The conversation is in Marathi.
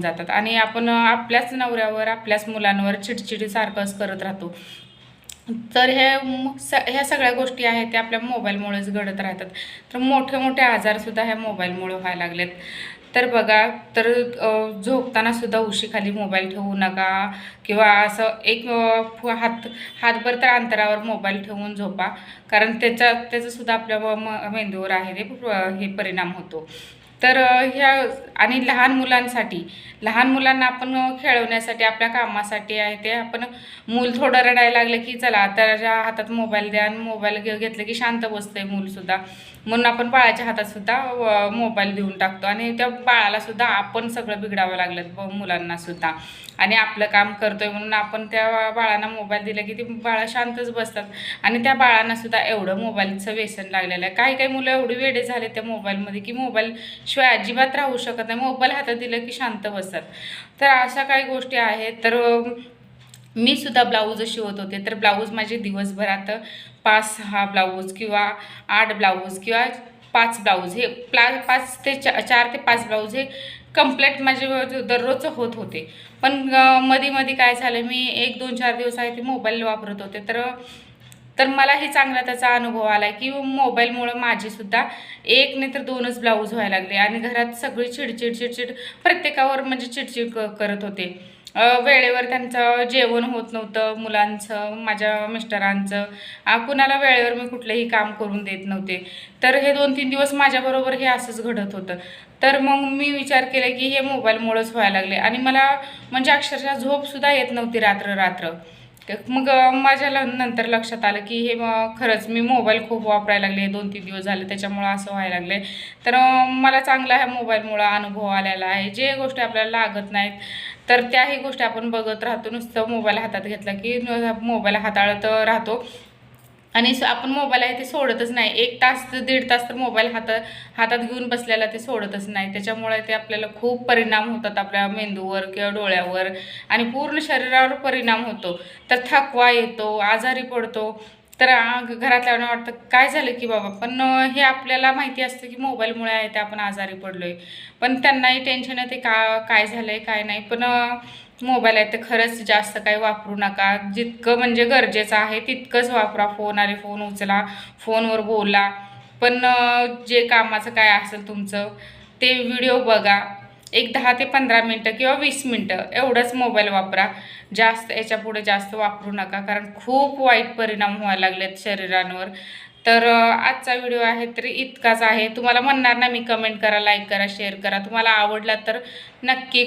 जातात. आणि आपण आपल्याच नवऱ्यावर आपल्याच मुलांवर चिडचिडी सारखंच करत राहतो. तर हे स ह्या सगळ्या गोष्टी आहेत त्या आपल्या मोबाईलमुळेच घडत राहतात. तर मोठे मोठे आजारसुद्धा ह्या मोबाईलमुळे व्हायला लागलेत. तर बघा तर झोपतानासुद्धा उशीखाली मोबाईल ठेवू नका. किंवा असं एक हात हातभर तर अंतरावर मोबाईल ठेवून झोपा. कारण त्याचा त्याचंसुद्धा आपल्या म- मेंदूवर आहे ते हे परिणाम होतो. तर ह्या आणि लहान मुलांसाठी लहान मुलांना आपण खेळवण्यासाठी आपल्या कामासाठी आहे ते आपण मूल थोडं रडायला लागलं की चला त्याच्या हातात मोबाईल द्या आणि मोबाईल घे घेतलं की शांत बसतंय मूलसुद्धा म्हणून आपण बाळाच्या हातातसुद्धा मोबाईल देऊन टाकतो आणि त्या बाळालासुद्धा आपण सगळं बिघडावं लागलं मुलांनासुद्धा आणि आपलं काम करतोय म्हणून आपण त्या बाळांना मोबाईल दिला की ती बाळा शांतच बसतात. आणि त्या बाळांनासुद्धा एवढं मोबाईलचं व्यसन लागलेलं आहे. काही काही मुलं एवढी वेडे झाले त्या मोबाईलमध्ये की मोबाईल शिवाय अजिबात राहू शकत नाही. मोबाईल हातात दिलं की शांत बसतात. तर अशा काही गोष्टी आहेत. तर मी सुद्धा ब्लाऊज शिवत होते. तर ब्लाऊज माझे दिवसभरात पाच सहा ब्लाऊज किंवा आठ ब्लाऊज किंवा पाच ब्लाऊज हे प्ला पाच ते चा चार ते पाच ब्लाऊज हे कम्प्लेट माझे दररोजचं होत होते. पण मध्ये मध्ये काय झालं मी एक दोन चार दिवस आहे ते मोबाईल वापरत होते. तर तर मलाही चांगला त्याचा अनुभव आला की मोबाईलमुळं माझीसुद्धा एक नाही तर दोनच ब्लाऊज व्हायला लागले आणि घरात सगळी चिडचिड चिडचिड प्रत्येकावर म्हणजे चिडचिड करत होते. वेळेवर त्यांचं जेवण होत नव्हतं मुलांचं माझ्या मिस्टरांचं. कुणाला वेळेवर मी कुठलंही काम करून देत नव्हते. तर हे दोन तीन दिवस माझ्याबरोबर हे असंच घडत होतं. तर मग मी विचार केला की हे मोबाईलमुळंच व्हायला लागले आणि मला म्हणजे अक्षरशः झोपसुद्धा येत नव्हती रात्र रात्र मग माझ्या ल- नंतर लक्षात आलं की हे मग खरंच मी मोबाईल खूप वापरायला लागले दोन तीन दिवस झाले त्याच्यामुळं असं व्हायला लागले. तर मला चांगला ह्या मोबाईलमुळं अनुभव आलेला आहे. जे गोष्टी आपल्याला लागत नाहीत तर त्याही गोष्टी आपण बघत राहतो. नुसतं मोबाईल हातात घेतला की मोबाईल हाताळत राहतो. आणि आपण मोबाईल आहे ते सोडतच नाही. एक तास दीड तास तर मोबाईल हातात हातात घेऊन बसलेला ते सोडतच नाही. त्याच्यामुळे ते आपल्याला खूप परिणाम होतात आपल्या मेंदूवर किंवा डोळ्यावर आणि पूर्ण शरीरावर परिणाम होतो. तर थकवा येतो आजारी पडतो. तर आ, वाटतं काय झालं की बाबा? पण हे आपल्याला माहिती असतं की मोबाईलमुळे आहे ते आपण आजारी पडलो आहे पण त्यांनाही टेन्शन आहे ते का काय झालं आहे काय नाही. पण मोबाईल आहे तर खरंच जास्त काही वापरू नका. जितकं म्हणजे गरजेचं आहे तितकंच वापरा. फोन आले फोन उचला. फोनवर बोला. पण जे कामाचं काय असेल तुमचं ते व्हिडिओ बघा. एक दहा ते पंधरा मिनटं किंवा वीस मिनटं एवढंच मोबाईल वापरा. जास्त याच्यापुढे जास्त वापरू नका. कारण खूप वाईट परिणाम व्हायला लागलेत शरीरांवर. तर आजचा व्हिडिओ आहे तरी इतकाच आहे. तुम्हाला म्हणणार ना मी कमेंट करा लाईक करा शेअर करा. तुम्हाला आवडला तर नक्की